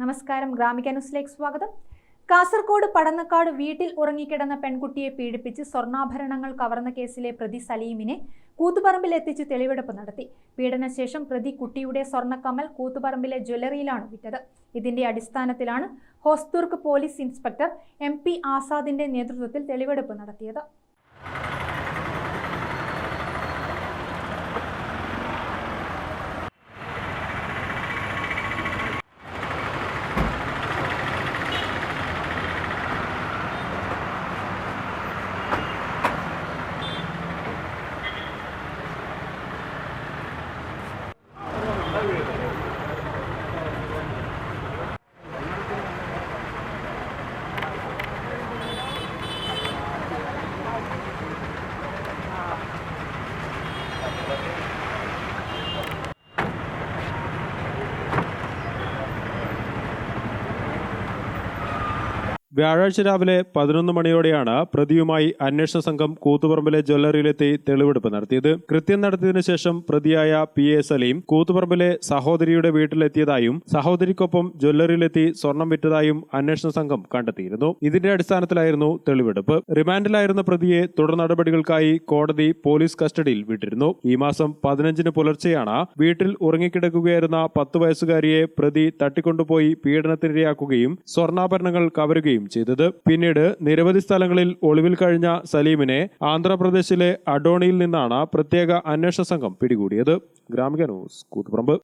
നമസ്കാരം. ഗ്രാമിക ന്യൂസിലേക്ക് സ്വാഗതം. കാസർഗോഡ് പടന്നക്കാട് വീട്ടിൽ ഉറങ്ങിക്കിടന്ന പെൺകുട്ടിയെ പീഡിപ്പിച്ച് സ്വർണാഭരണങ്ങൾ കവർന്ന കേസിലെ പ്രതി സലീമിനെ കൂത്തുപറമ്പിൽ എത്തിച്ച് തെളിവെടുപ്പ് നടത്തി. പീഡനശേഷം പ്രതി കുട്ടിയുടെ സ്വർണക്കമ്മൽ കൂത്തുപറമ്പിലെ ജ്വല്ലറിയിലാണ് വിറ്റത്. ഇതിന്റെ അടിസ്ഥാനത്തിലാണ് Hosdurg police inspector M P ആസാദിന്റെ നേതൃത്വത്തിൽ തെളിവെടുപ്പ് നടത്തിയത്. വ്യാഴാഴ്ച രാവിലെ പതിനൊന്ന് മണിയോടെയാണ് പ്രതിയുമായി അന്വേഷണ സംഘം കൂത്തുപറമ്പിലെ ജ്വല്ലറിയിലെത്തി തെളിവെടുപ്പ് നടത്തിയത്. കൃത്യം നടത്തിയതിനു ശേഷം പ്രതിയായ പി എ സലീം കൂത്തുപറമ്പിലെ സഹോദരിയുടെ വീട്ടിലെത്തിയതായും സഹോദരിക്കൊപ്പം ജ്വല്ലറിയിലെത്തി സ്വർണം വിറ്റതായും അന്വേഷണ സംഘം കണ്ടെത്തിയിരുന്നു. ഇതിന്റെ അടിസ്ഥാനത്തിലായിരുന്നു തെളിവെടുപ്പ്. റിമാൻഡിലായിരുന്ന പ്രതിയെ തുടർ നടപടികൾക്കായി കോടതി പോലീസ് കസ്റ്റഡിയിൽ വിട്ടിരുന്നു. ഈ മാസം പതിനഞ്ചിന് പുലർച്ചെയാണ് വീട്ടിൽ ഉറങ്ങിക്കിടക്കുകയായിരുന്ന പത്ത് വയസ്സുകാരിയെ പ്രതി തട്ടിക്കൊണ്ടുപോയി പീഡനത്തിനിരയാക്കുകയും സ്വർണാഭരണങ്ങൾ കവരുകയും ചെയ്തത്. പിന്നീട് നിരവധി സ്ഥലങ്ങളിൽ ഒളിവിൽ കഴിഞ്ഞ സലീമിനെ ആന്ധ്രാപ്രദേശിലെ അഡോണിയിൽ നിന്നാണ് പ്രത്യേക അന്വേഷണ സംഘം പിടികൂടിയത്. ഗ്രാമിക ന്യൂസ് കൂത്തുപറമ്പ്.